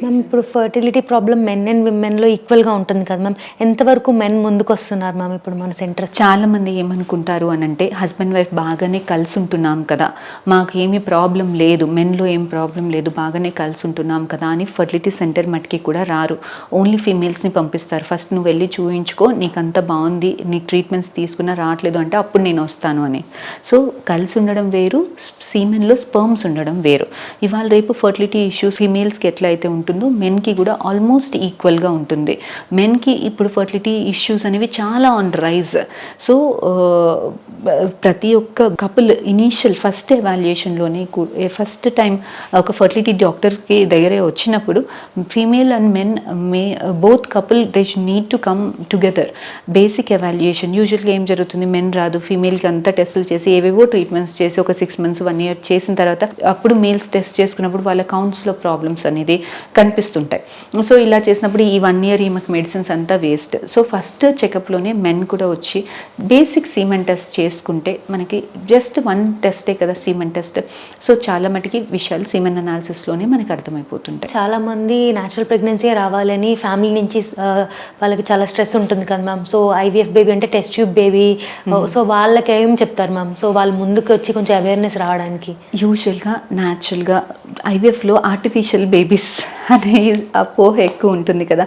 Ma'am ఇప్పుడు fertility problem men and విమెన్లో ఈక్వల్గా ఉంటుంది కదా మ్యామ్ ఎంతవరకు మెన్ ముందుకు వస్తున్నారు మ్యామ్ ఇప్పుడు మన సెంటర్ చాలా మంది ఏమనుకుంటారు అని అంటే హస్బెండ్ వైఫ్ బాగానే కలిసి ఉంటున్నాం కదా. మాకు ఏమీ ప్రాబ్లం లేదు. మెన్లో ఏం ప్రాబ్లం లేదు. బాగానే కలిసి ఉంటున్నాం కదా అని ఫర్టిలిటీ సెంటర్ మట్టికి కూడా రారు. ఓన్లీ ఫీమేల్స్ని పంపిస్తారు. ఫస్ట్ నువ్వు వెళ్ళి చూయించుకో. నీకు అంత బాగుంది. నీ ట్రీట్మెంట్స్ తీసుకున్నా రావట్లేదు అంటే అప్పుడు నేను వస్తాను అని. సో కలిసి ఉండడం వేరు. సీమెన్లో స్పర్మ్స్ ఉండడం వేరు. ఇవాళ రేపు ఫర్టిలిటీ ఇష్యూస్ ఫీమేల్స్కి ఎట్లా అయితే మెన్కి కూడా ఆల్మోస్ట్ ఈక్వల్గా ఉంటుంది. మెన్కి ఇప్పుడు ఫర్టిలిటీ ఇష్యూస్ అనేవి చాలా ఆన్ రైజ్ సో ప్రతి ఒక్క కపుల్ ఇనీషియల్ ఫస్ట్ ఎవాల్యుయేషన్లోనే ఫస్ట్ టైం ఒక ఫర్టిలిటీ డాక్టర్కి దగ్గరే వచ్చినప్పుడు female and men may both couple they need to come together basic evaluation యూజువల్గా ఏం జరుగుతుంది? మెన్ రాదు ఫీమేల్కి అంతా టెస్టులు చేసి ఏవేవో ట్రీట్మెంట్స్ చేసి ఒక సిక్స్ మంత్స్ వన్ ఇయర్ చేసిన తర్వాత అప్పుడు మేల్స్ టెస్ట్ చేసుకున్నప్పుడు వాళ్ళ కౌంట్స్లో ప్రాబ్లమ్స్ అనేది కనిపిస్తుంటాయి. సో ఇలా చేసినప్పుడు ఈ వన్ ఇయర్ ఈమెకు మెడిసిన్స్ అంతా వేస్ట్ సో ఫస్ట్ చెకప్లోనే మెన్ కూడా వచ్చి బేసిక్ సీమెన్ టెస్ట్ చేసుకుంటే మనకి జస్ట్ వన్ టెస్టే కదా సీమెన్ టెస్ట్ సో చాలా మటుకి విషయాలు సీమెన్ అనాలిసిస్లోనే మనకి అర్థమైపోతుంటాయి. చాలా మంది న్యాచురల్ ప్రెగ్నెన్సీ రావాలని ఫ్యామిలీ నుంచి వాళ్ళకి చాలా స్ట్రెస్ ఉంటుంది కదా మ్యామ్ సో ఐవీఎఫ్ బేబీ అంటే టెస్ట్ ట్యూబ్ బేబీ సో వాళ్ళకి ఏం చెప్తారు మ్యామ్ సో వాళ్ళు ముందుకు వచ్చి కొంచెం అవేర్నెస్ రావడానికి. యూజువల్గా న్యాచురల్గా ఐవీఎఫ్లో ఆర్టిఫిషియల్ బేబీస్ అనే అపోహ ఎక్కువ ఉంటుంది కదా.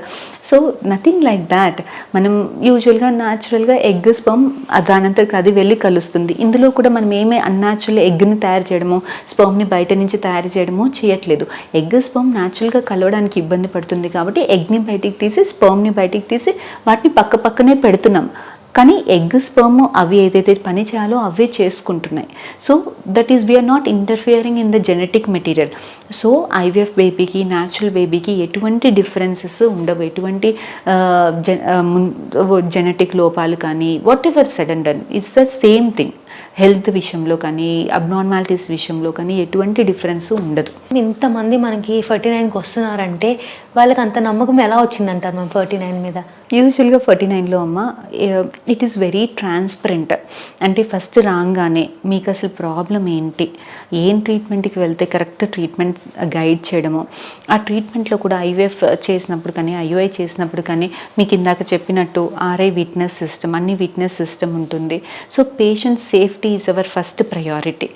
సో నథింగ్ లైక్ దాట్ మనం యూజువల్గా న్యాచురల్గా ఎగ్ స్పమ్ దానంతరకు అది వెళ్ళి కలుస్తుంది. ఇందులో కూడా మనం ఏమే అన్యాచురల్ ఎగ్ని తయారు చేయడమో స్పమ్ని బయట నుంచి తయారు చేయడమో చేయట్లేదు. ఎగ్ స్పమ్ న్యాచురల్గా కలవడానికి ఇబ్బంది పడుతుంది కాబట్టి ఎగ్ని బయటికి తీసి స్పమ్ని బయటికి తీసి వాటిని పక్క పక్కనే పెడుతున్నాం. కానీ ఎగ్ స్పర్మ్ అవి ఏదైతే పని చేయాలో అవే చేసుకుంటున్నాయి. So that is we are not interfering in the genetic material so IVF బేబీకి న్యాచురల్ బేబీకి ఎటువంటి డిఫరెన్సెస్ ఉండవు. ఎటువంటి జెనెటిక్ లోపాలు కానీ whatever said and done it's the same thing health విషయంలో కానీ అబ్నార్మాలిటీస్ విషయంలో కానీ ఎటువంటి డిఫరెన్స్ ఉండదు. ఇంతమంది మనకి ఫర్టీ నైన్కి వస్తున్నారంటే వాళ్ళకి అంత నమ్మకం ఎలా వచ్చిందంటారు మ్యామ్ ఫర్టీ నైన్ మీద? యూజువల్గా ఫార్టీ నైన్లో అమ్మ ఇట్ ఈస్ వెరీ ట్రాన్స్పరెంట్ అంటే ఫస్ట్ రాగానే మీకు అసలు ప్రాబ్లం ఏంటి? ఏం ట్రీట్మెంట్కి వెళ్తే కరెక్ట్ ట్రీట్మెంట్ గైడ్ చేయడము? ఆ ట్రీట్మెంట్లో కూడా ఐవీఎఫ్ చేసినప్పుడు కానీ ఐఓఐ చేసినప్పుడు కానీ మీకు ఇందాక చెప్పినట్టు ఆర్ఐ విట్నెస్ సిస్టమ్ అన్ని విట్నెస్ సిస్టమ్ ఉంటుంది. So patient safety is our first priority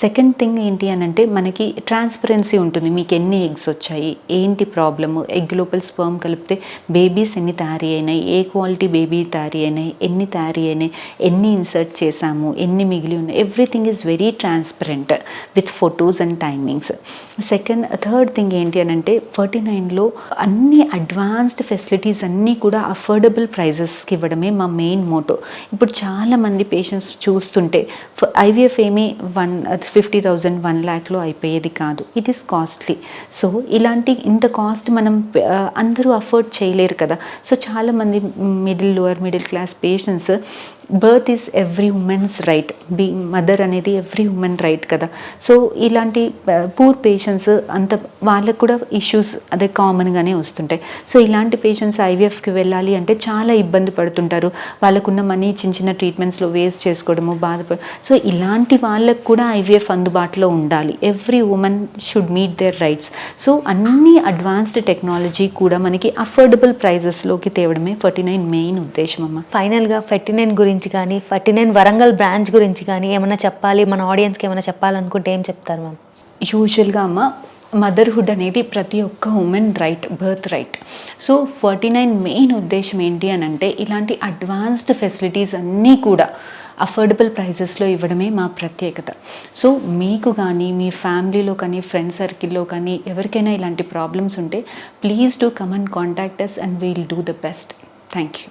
second thing ఏంటి అని అంటే మనకి ట్రాన్స్పరెన్సీ ఉంటుంది. మీకు ఎన్ని ఎగ్స్ వచ్చాయి ఏంటి ప్రాబ్లము ఎగ్ లోపల స్పర్మ్ కలిపితే బేబీస్ ఎన్ని తయారీ అయినాయి ఏ క్వాలిటీ బేబీ తయారీ అయినాయి ఎన్ని తయారీ అయినాయి ఎన్ని ఇన్సర్ట్ చేశాము ఎన్ని మిగిలి ఉన్నాయి. Everything is very transparent with photos and timings second third thing ఏంటి అని అంటే ఫార్టీ నైన్లో అన్ని అడ్వాన్స్డ్ ఫెసిలిటీస్ అన్నీ కూడా అఫోర్డబుల్ ప్రైజెస్కి ఇవ్వడమే మా మెయిన్ మోటో ఇప్పుడు చాలామంది పేషెంట్స్ చూస్తుంటే ఐవీఎఫ్ ఏమీ వన్ ఫిఫ్టీ థౌజండ్ వన్ ల్యాక్లో అయిపోయేది కాదు. ఇట్ ఈస్ కాస్ట్లీ సో ఇలాంటి ఇంత కాస్ట్ మనం అందరూ అఫోర్డ్ చేయలేరు కదా. సో చాలామంది middle lower middle class patients birth is every women's right being mother అనేది ఎవ్రీ ఉమెన్ రైట్ కదా. సో ఇలాంటి పూర్ పేషెంట్స్ అంత వాళ్ళకు కూడా ఇష్యూస్ అదే కామన్గానే వస్తుంటాయి. సో ఇలాంటి పేషెంట్స్ ఐవీఎఫ్కి వెళ్ళాలి అంటే చాలా ఇబ్బంది పడుతుంటారు. వాళ్ళకున్న మనీ చిన్న చిన్న ట్రీట్మెంట్స్లో వేస్ట్ చేసుకోవడము బాధపడ సో ఇలాంటి వాళ్ళకు కూడా ఐవీఎఫ్ అందుబాటులో ఉండాలి. Every women should meet their rights so అన్ని అడ్వాన్స్డ్ టెక్నాలజీ కూడా మనకి అఫోర్డబుల్ ప్రైజెస్లోకి తేవడమే ఫార్టీ నైన్ మెయిన్ ఉద్దేశం అమ్మ. ఫైనల్గా ఫర్టీ నైన్ గురించి గురించి కానీ ఫర్టీ నైన్ వరంగల్ బ్రాంచ్ గురించి కానీ ఏమైనా చెప్పాలి? మన ఆడియన్స్కి ఏమైనా చెప్పాలనుకుంటే ఏం చెప్తారు మ్యామ్? యూజువల్గా అమ్మ మదర్హుడ్ అనేది ప్రతి ఒక్క women right birth right. So forty nine main ఉద్దేశం ఏంటి అని అంటే ఇలాంటి అడ్వాన్స్డ్ ఫెసిలిటీస్ అన్నీ కూడా అఫోర్డబుల్ ప్రైజెస్లో ఇవ్వడమే మా ప్రత్యేకత. సో మీకు కానీ మీ ఫ్యామిలీలో కానీ ఫ్రెండ్ సర్కిల్లో కానీ ఎవరికైనా ఇలాంటి ప్రాబ్లమ్స్ ఉంటే please do come and contact us and we'll do the best thank you